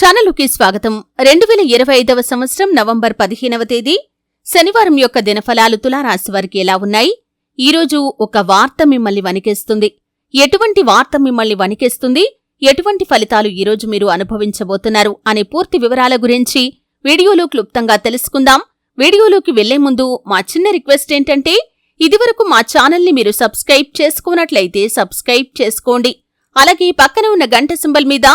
ఛానలుకి స్వాగతం. రెండు వేల ఇరవై ఐదవ సంవత్సరం నవంబర్ పదిహేనవ తేదీ శనివారం యొక్క దినఫలాలు తులారాశి వారికి ఎలా ఉన్నాయి? ఈరోజు ఒక వార్త మిమ్మల్ని వణికేస్తుంది. ఎటువంటి వార్త మిమ్మల్ని వణికేస్తుంది? ఎటువంటి ఫలితాలు ఈరోజు మీరు అనుభవించబోతున్నారు? అనే పూర్తి వివరాల గురించి వీడియోలో క్లుప్తంగా తెలుసుకుందాం. వీడియోలోకి వెళ్ళే ముందు మా చిన్న రిక్వెస్ట్ ఏంటంటే ఇదివరకు మా ఛానల్ని మీరు సబ్స్క్రైబ్ చేసుకున్నట్లయితే సబ్స్క్రైబ్ చేసుకోండి. అలాగే పక్కన ఉన్న గంట సింబల్ మీద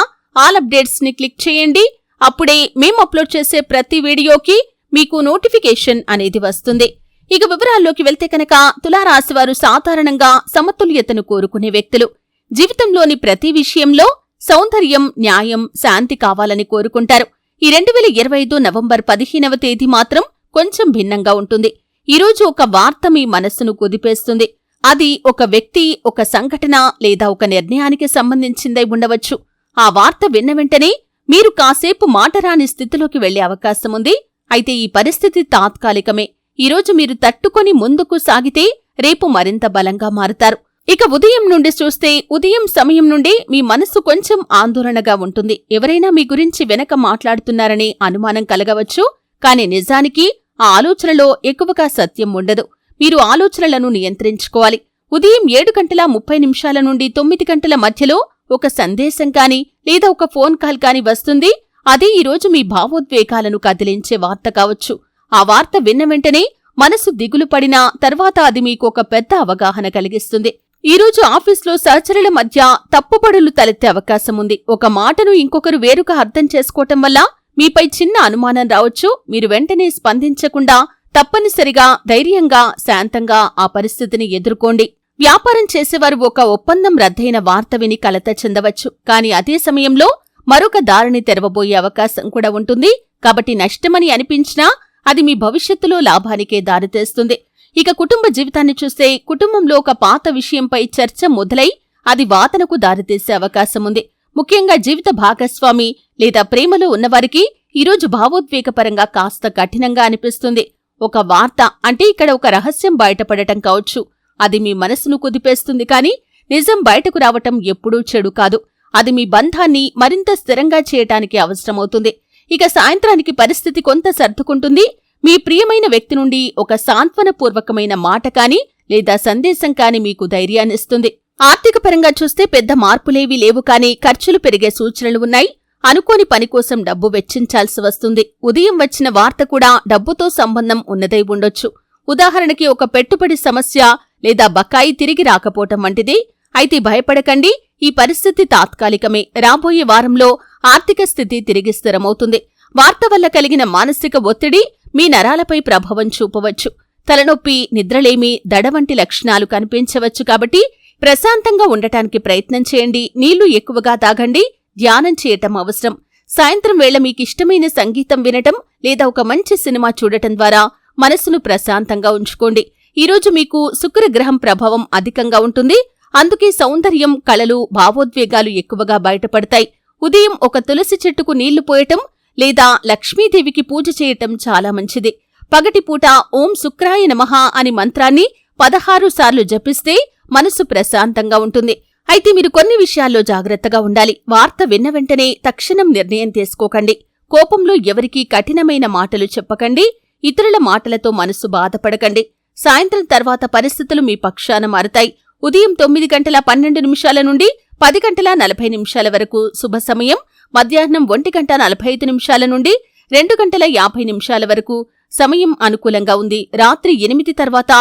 ఆల్ అప్డేట్స్ని క్లిక్ చేయండి. అప్పుడే మేము అప్లోడ్ చేసే ప్రతి వీడియోకి మీకు నోటిఫికేషన్ అనేది వస్తుంది. ఇక వివరాల్లోకి వెళ్తే కనుక తులారాశివారు సాధారణంగా సమతుల్యతను కోరుకునే వ్యక్తులు. జీవితంలోని ప్రతి విషయంలో సౌందర్యం న్యాయం శాంతి కావాలని కోరుకుంటారు. ఈ రెండు వేల ఇరవై ఐదు నవంబర్ పదిహేనవ తేదీ మాత్రం కొంచెం భిన్నంగా ఉంటుంది. ఈరోజు ఒక వార్త మీ మనస్సును కుదిపేస్తుంది. అది ఒక వ్యక్తి ఒక సంఘటన లేదా ఒక నిర్ణయానికి సంబంధించిందై ఉండవచ్చు. ఆ వార్త విన్న వెంటనే మీరు కాసేపు మాటరాని స్థితిలోకి వెళ్ళే అవకాశముంది అయితే ఈ పరిస్థితి తాత్కాలికమే. ఈరోజు మీరు తట్టుకొని ముందుకు సాగితే రేపు మరింత బలంగా మారుతారు. ఇక ఉదయం నుండి చూస్తే ఉదయం సమయం నుండి మీ మనస్సు కొంచెం ఆందోళనగా ఉంటుంది. ఎవరైనా మీ గురించి వెనక మాట్లాడుతున్నారనే అనుమానం కలగవచ్చు. కాని నిజానికి ఆ ఆలోచనలో ఎక్కువగా సత్యం ఉండదు. మీరు ఆలోచనలను నియంత్రించుకోవాలి. ఉదయం ఏడు గంటల ముప్పై నిమిషాల నుండి తొమ్మిది గంటల మధ్యలో ఒక సందేశం కాని లేదా ఒక ఫోన్ కాల్ కాని వస్తుంది. అదే ఈరోజు మీ భావోద్వేగాలను కదిలించే వార్త కావచ్చు. ఆ వార్త విన్న వెంటనే మనసు దిగులు పడినా తర్వాత అది మీకు ఒక పెద్ద అవగాహన కలిగిస్తుంది. ఈరోజు ఆఫీస్లో సహచరుల మధ్య తప్పుపడులు తలెత్తే అవకాశం ఉంది. ఒక మాటను ఇంకొకరు వేరుగా అర్థం చేసుకోవటం వల్ల మీపై చిన్న అనుమానం రావచ్చు. మీరు వెంటనే స్పందించకుండా తప్పనిసరిగా ధైర్యంగా శాంతంగా ఆ పరిస్థితిని ఎదుర్కోండి. వ్యాపారం చేసేవారు ఒక ఒప్పందం రద్దయిన వార్త విని కలత చెందవచ్చు. కాని అదే సమయంలో మరొక దారిని తెరవబోయే అవకాశం కూడా ఉంటుంది. కాబట్టి నష్టమని అనిపించినా అది మీ భవిష్యత్తులో లాభానికే దారితీస్తుంది ఇక కుటుంబ జీవితాన్ని చూస్తే కుటుంబంలో ఒక పాత విషయంపై చర్చ మొదలై అది వాతనకు దారితీసే అవకాశముంది ముఖ్యంగా జీవిత భాగస్వామి లేదా ప్రేమలో ఉన్నవారికి ఈరోజు భావోద్వేగపరంగా కాస్త కఠినంగా అనిపిస్తుంది. ఒక వార్త అంటే ఇక్కడ ఒక రహస్యం బయటపడటం కావచ్చు. అది మీ మనసును కుదిపేస్తుంది కాని నిజం బయటకు రావటం ఎప్పుడూ చెడు కాదు. అది మీ బంధాన్ని మరింత స్థిరంగా చేయటానికి అవసరమవుతుంది. ఇక సాయంత్రానికి పరిస్థితి కొంత సర్దుకుంటుంది. మీ ప్రియమైన వ్యక్తి నుండి ఒక సాంత్వనపూర్వకమైన మాట కాని లేదా సందేశం కాని మీకు ధైర్యాన్నిస్తుంది ఆర్థిక పరంగా చూస్తే పెద్ద మార్పులేవీ లేవు కాని ఖర్చులు పెరిగే సూచనలు ఉన్నాయి. అనుకోని పని కోసం డబ్బు వెచ్చించాల్సి వస్తుంది. ఉదయం వచ్చిన వార్త కూడా డబ్బుతో సంబంధం ఉన్నదై ఉండొచ్చు. ఉదాహరణకి ఒక పెట్టుబడి సమస్య లేదా బకాయి తిరిగి రాకపోవటం వంటిది. అయితే భయపడకండి ఈ పరిస్థితి తాత్కాలికమే. రాబోయే వారంలో ఆర్థిక స్థితి తిరిగి స్థిరమవుతుంది. వార్త వల్ల కలిగిన మానసిక ఒత్తిడి మీ నరాలపై ప్రభావం చూపవచ్చు. తలనొప్పి నిద్రలేమి దడ వంటి లక్షణాలు కనిపించవచ్చు కాబట్టి ప్రశాంతంగా ఉండటానికి ప్రయత్నం చేయండి. నీళ్ళు ఎక్కువగా తాగండి ధ్యానం చేయటం అవసరం. సాయంత్రం వేళ మీకిష్టమైన సంగీతం వినటం లేదా ఒక మంచి సినిమా చూడటం ద్వారా మనస్సును ప్రశాంతంగా ఉంచుకోండి. ఈరోజు మీకు శుక్రగ్రహం ప్రభావం అధికంగా ఉంటుంది. అందుకే సౌందర్యం కళలు భావోద్వేగాలు ఎక్కువగా బయటపడతాయి. ఉదయం ఒక తులసి చెట్టుకు నీళ్ళు పోయటం లేదా లక్ష్మీదేవికి పూజ చేయటం చాలా మంచిది. పగటిపూట ఓం శుక్రాయ నమః అని మంత్రాన్ని పదహారు సార్లు జపిస్తే మనసు ప్రశాంతంగా ఉంటుంది. అయితే మీరు కొన్ని విషయాల్లో జాగ్రత్తగా ఉండాలి. వార్త విన్న వెంటనే తక్షణం నిర్ణయం తీసుకోకండి. కోపంలో ఎవరికీ కఠినమైన మాటలు చెప్పకండి. ఇతరుల మాటలతో మనసు బాధపడకండి. సాయంత్రం తర్వాత పరిస్థితులు మీ పక్షాన మారతాయి. ఉదయం తొమ్మిది గంటల పన్నెండు నిమిషాల నుండి పది గంటల నలభై నిమిషాల వరకు శుభ సమయం మధ్యాహ్నం ఒంటి గంట నలభై ఐదు నిమిషాల నుండి రెండు గంటల యాభై నిమిషాల వరకు సమయం అనుకూలంగా ఉంది. రాత్రి ఎనిమిది తర్వాత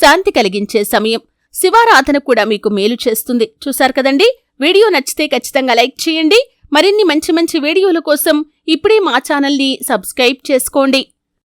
శాంతి కలిగించే సమయం. శివారాధన కూడా మీకు మేలు చేస్తుంది. చూశారు కదండి? వీడియో నచ్చితే ఖచ్చితంగా లైక్ చేయండి. మరిన్ని మంచి మంచి వీడియోల కోసం ఇప్పుడే మా ఛానల్ని సబ్స్క్రైబ్ చేసుకోండి.